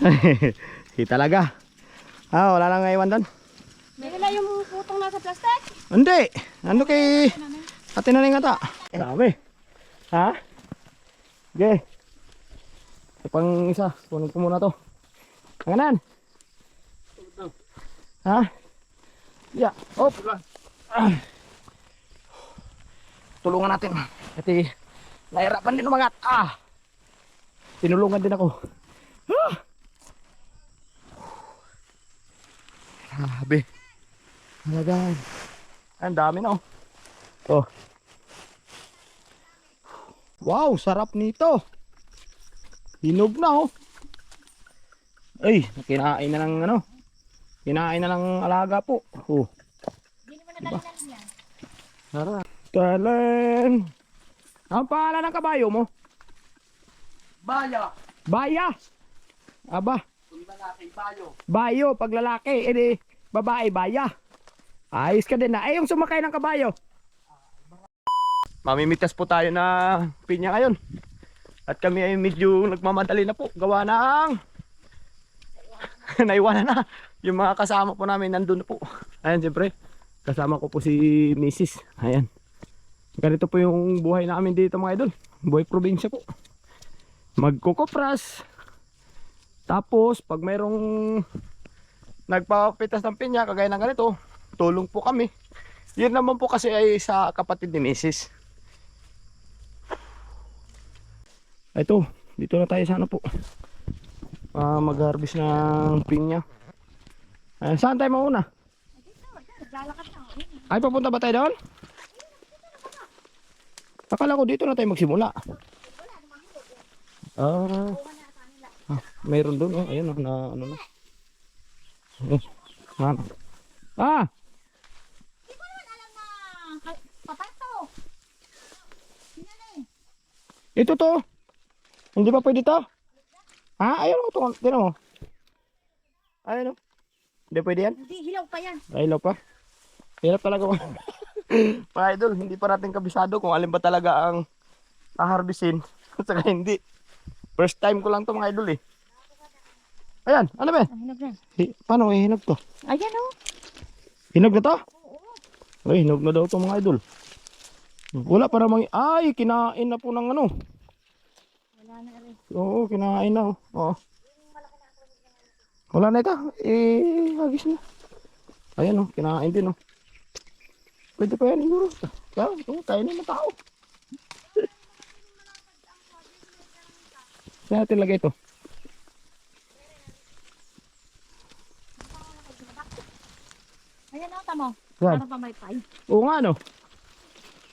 Di talaga. Ah, wala nang iwan doon. May wala yung putong nasa plastic. Hindi. Ano kay Ate Naning ata? Dami. Ha? Okay. Ito pang isa. Kunin ko muna to. Tanganan. Ha? Yeah. Op. Ah. Tulungan natin. Kasi nahirapan din umangat. Ah. Tinulungan din ako. Ah. Grabe. Halagaan. Ang dami na oh. Oh. Wow, sarap nito. Hinog na oh. Ay, kinain na ng ano. Kinain na ng alaga po. Oh. Diba? Sarap. Talen. Ang pangalan ng kabayo mo? Baya. Baya. Aba, Kung lalaki, bayo. bayo pag lalaki, edi babae baya. Ayos ka din na. Eh, yung sumakay ng kabayo. Mamimitas po tayo na pinya ngayon. At kami ay medyo nagmamadali na po. Gawa ng... Naiwanan na. Yung mga kasama po namin nandun na po. Ayan, siyempre. Kasama ko po si Mrs. Ayan. Ganito po yung buhay namin dito mga idol. Buhay probinsya po. Magkukopras. Tapos, pag mayroong nagpapitas ng pinya, kagaya ng ganito, tulong po kami. Yun naman po kasi ay sa kapatid ni Mrs. Ito, dito na tayo sa ano po. Ah, mag-harvest ng pinya. Ayan, saan tayo mauna? Na. Ay, papunta ba tayo doon? Akala ko dito na tayo magsimula. Ah, ah mayroon doon. Oh, ayun, oh, na ano na. Oh, ano. Ah, Hindi ko naman alam na kal- patay to. Sinala eh. ito to. Hindi ba pwede to? Ah, ayun ito. Tignan mo. Ayun oh. Hindi pwede yan? Hindi, hilaw pa yan. Ay, ilaw pa. Hirap talaga. Mga idol, hindi pa natin kabisado kung alin ba talaga ang haharbisin saka hindi. First time ko lang to mga idol eh. Ayan, ano ba? Ah, hinog na. Hi- paano eh, hinog to? Ayan oh. Hinog na to? Ay, hinog na daw to mga idol. Wala para mang... Ay, kinain na po ng ano. Wala na rin. Oo, kinain na. oh. Oo. Wala na ito. Eh, hagis na. Ayan oh, kinain din oh. Pwede pa yan siguro. Kaya, oh, kain na tao. Saan natin lagay ito? Ayan oh, tamo. Saan? Parang pa may pay. Oo nga no.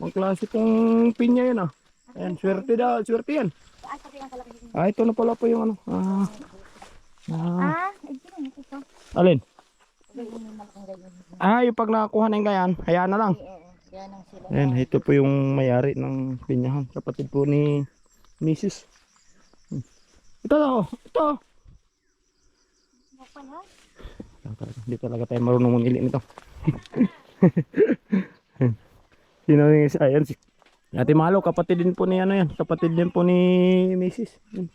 Ang klase pong pinya yan ah. Ayan, swerte daw, swerte yan. Ay, pati ang kalaki. Ah, ito na pala po yung ano. Ah, ah, Ah, ito to? alin? Ah, yung pag nakakuha na yung ganyan, hayaan na lang. Oo, yan ang sila. Ayan, ito po yung mayari ng pinyahan. Kapatid po ni Mrs. Hmm. Ito to, ito. Ano pala? Hindi talaga tayo marunong mamili nito. Sino yung isa? Ayan, si Ate Malo, kapatid din po ni ano yan. Kapatid din po ni Mrs. Yun.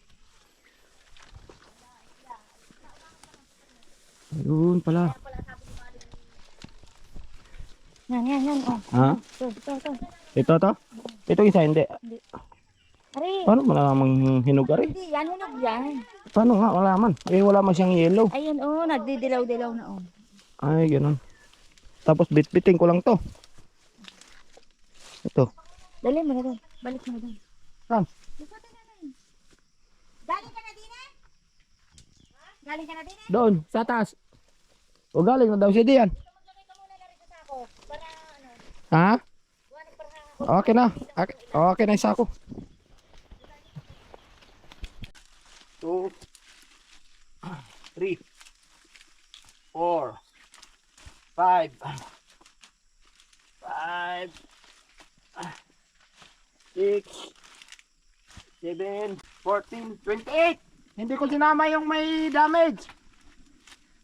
Ayun pala. Yan, yan, yan. Oh. Ha? Ito, ito, ito. Ito to? Ito isa hindi. Ari. Paano malamang hinog ari? Hindi, yan hinog yan. Paano nga? Wala man. Eh, wala man siyang yellow. Ayun oh, nagdidilaw-dilaw na oh. Ay, ganun. Tapos bitbitin ko lang to. Ito. Dali mo na doon. Balik mo na doon. Saan? Galing ka na din eh? Galing ka na din eh? Doon, sa taas. O galing na daw sako. Para ano, Ha? Okay na. Okay, okay na yung sako. Two. Three. Four. Five. Five. Six. Seven. Fourteen. Twenty-eight. Hindi ko sinama yung may damage.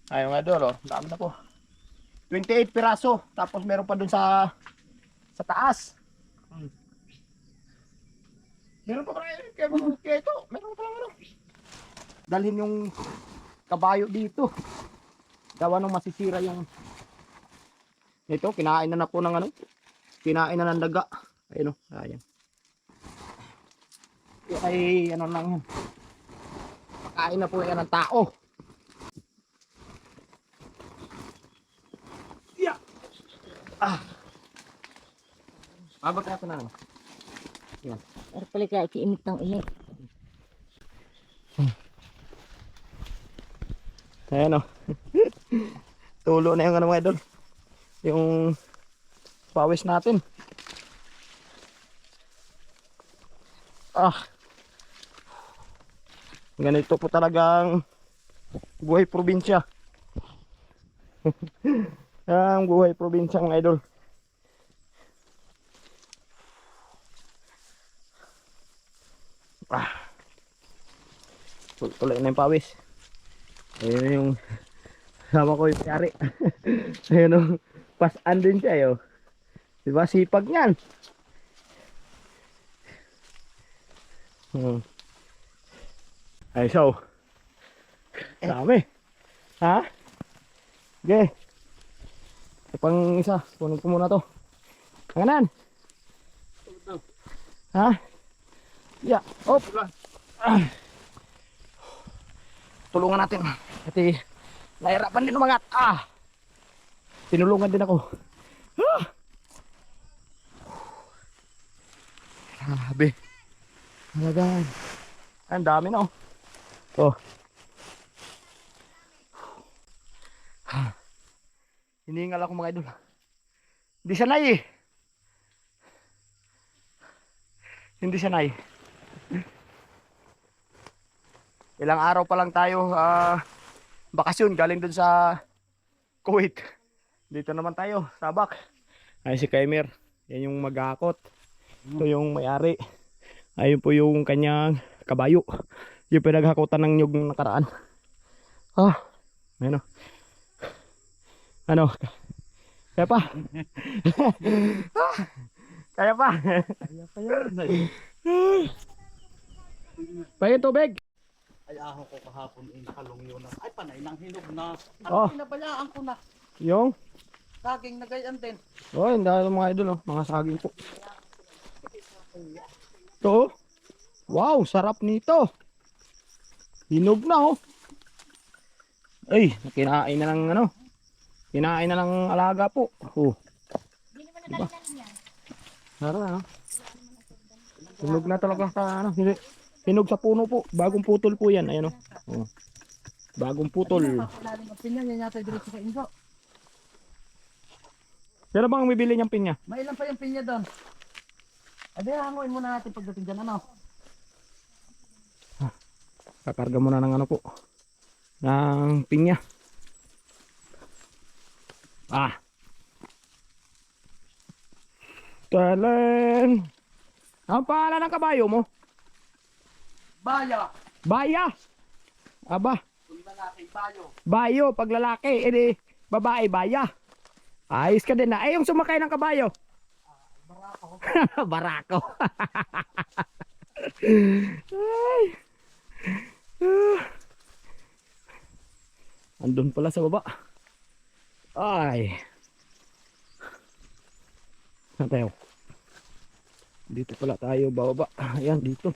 Ay, mga idol, oh. Dami na po. 28 piraso. Tapos meron pa dun sa sa taas. Hmm. Meron pa kaya, kaya, kaya ito, meron pa lang ano. Dalhin yung kabayo dito. Gawa nung masisira yung ito, kinain na na po ng ano, kinain na ng daga. Ayun o, ayan. Ito ay ano lang yan. Pakain na po yan ng tao. Ah. Mabot na na. ano? Pero pala kaya kiimit ng init. Ayan o. Tulo na yung ano mga idol. Yung pawis natin. Ah. Ganito po talagang buhay probinsya. Ang buhay probinsya mga idol. Ah. Tuloy na yung pawis. Ayun yung sama ko yung piyari. Ayun o. Pasan din siya yo. Diba sipag niyan. Hmm. Ay so. Dami. Ha? Okay. Ito pang isa. Punin ko muna to. Panganan. Ha? Yeah. Op. Ah. Tulungan natin. Kasi nahirapan din umangat. Ah! Tinulungan din ako. Ah! Grabe. Halagaan. Ang dami na oh. Oh. Ah. Hiningal ako mga idol. Hindi sanay eh. Hindi sanay. Ilang araw pa lang tayo ah bakasyon galing dun sa Kuwait. Dito naman tayo, Sabak. Ay si Kaimer, yan yung mag-aakot. Ito yung may-ari. Ayun po yung kanyang kabayo. Yung pinaghakutan ng nyug nakaraan. Ah, ano. Ano? Kaya pa? Ah, Kaya pa? Kaya pa yan. Pahingin tubig. Ay ahon ko kahapon ay nakalungyo na. Ay panay nang hinog na. Oh. Ano pinabayaan ko na. Yung? Saging na gayan din. Oh, hindi mga idol oh. Mga saging po. Ito oh. Wow, sarap nito. Hinog na oh. Ay, kinain na ng ano. Kinain na ng alaga po. Oh, yan. sarap ano. Hinog na talaga sa ano. Hindi. Hinog sa puno po. Bagong putol po yan. Ayan oh. oh. Bagong putol. Pero bang bibili niyang pinya? May ilan pa yung pinya doon. Ade hanguin muna natin pagdating dyan ano. Kakarga muna ng ano po. Ng pinya. Ah. Talent. Ang pangalan ng kabayo mo? Baya. Baya. Aba, Kung lalaki bayo. bayo pag lalaki, edi babae baya. Ayos ka din na. Eh, yung sumakay ng kabayo. Barako. Barako. Ay. Ah. Andun pala sa baba. Ay. Saan tayo? Dito pala tayo bababa. Ayan, dito.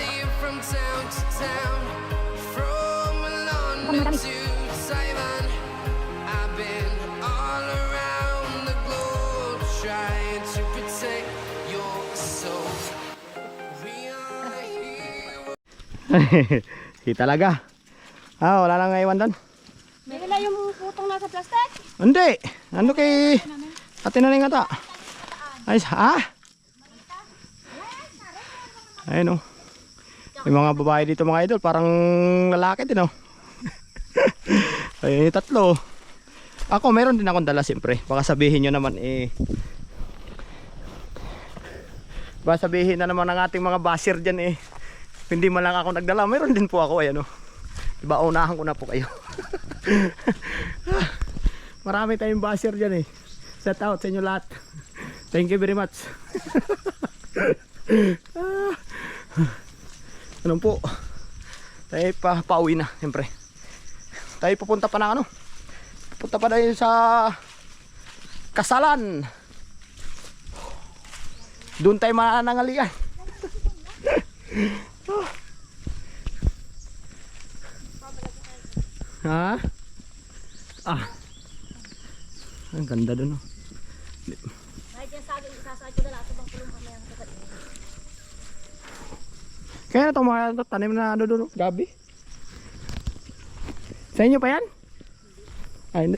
From town to town, from London to Taiwan. I've been all around the globe trying to protect your soul. We are here. si talaga. Ah, wala lang iwan doon. May nila yung putong nasa plastic. Hindi. Ano kay Ate Naning ata? Ay, ha? Ayun oh. Yung mga babae dito mga idol, parang lalaki din oh. Ay, tatlo. Ako, meron din akong dala siyempre. Baka sabihin nyo naman eh. Baka sabihin na naman ng ating mga basher dyan eh. Hindi man lang ako nagdala. Meron din po ako. Ayan o. Diba, unahan ko na po kayo. Marami tayong basher dyan eh. Set out sa inyo lahat. Thank you very much. Ah. Ano po? Tayo pa pauwi na, siyempre. Tayo pupunta pa ng ano? Pupunta pa tayo sa kasalan. Doon tayo manangalian. ha? Ah. Ang ganda doon. Oh. Kahit sa akin, isasakit ko na lang. Ito bang kulong kami ang kapatid. Kaya na mga ito, tanim na ano doon, gabi. Sa inyo pa yan? Ay.